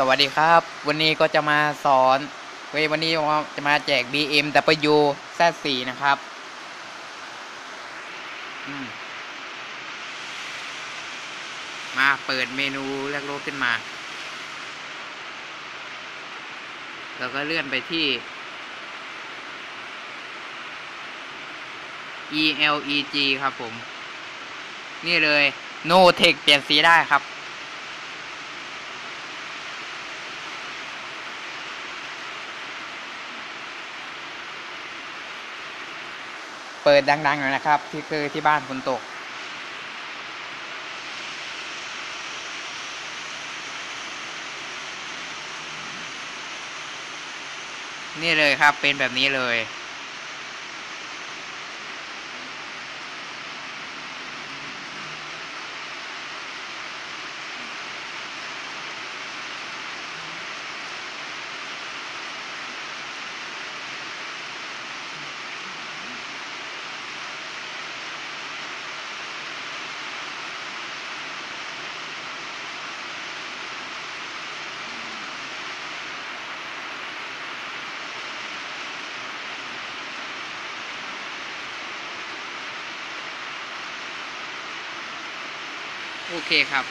สวัสดีครับ วันนี้ก็จะมาสอนเววันนี้จะมาแจก BMW Z4 นะครับมมาเปิดเมนูเลือกโลกขึ้นมา แล้วก็เลื่อนไปที่ ELEG ครับผม นี่เลย No Tech เปลี่ยนสีได้ครับ เปิดดังๆหน่อยนะครับ ที่คือที่บ้านฝนตก นี่เลยครับเป็นแบบนี้เลย โอเคครับ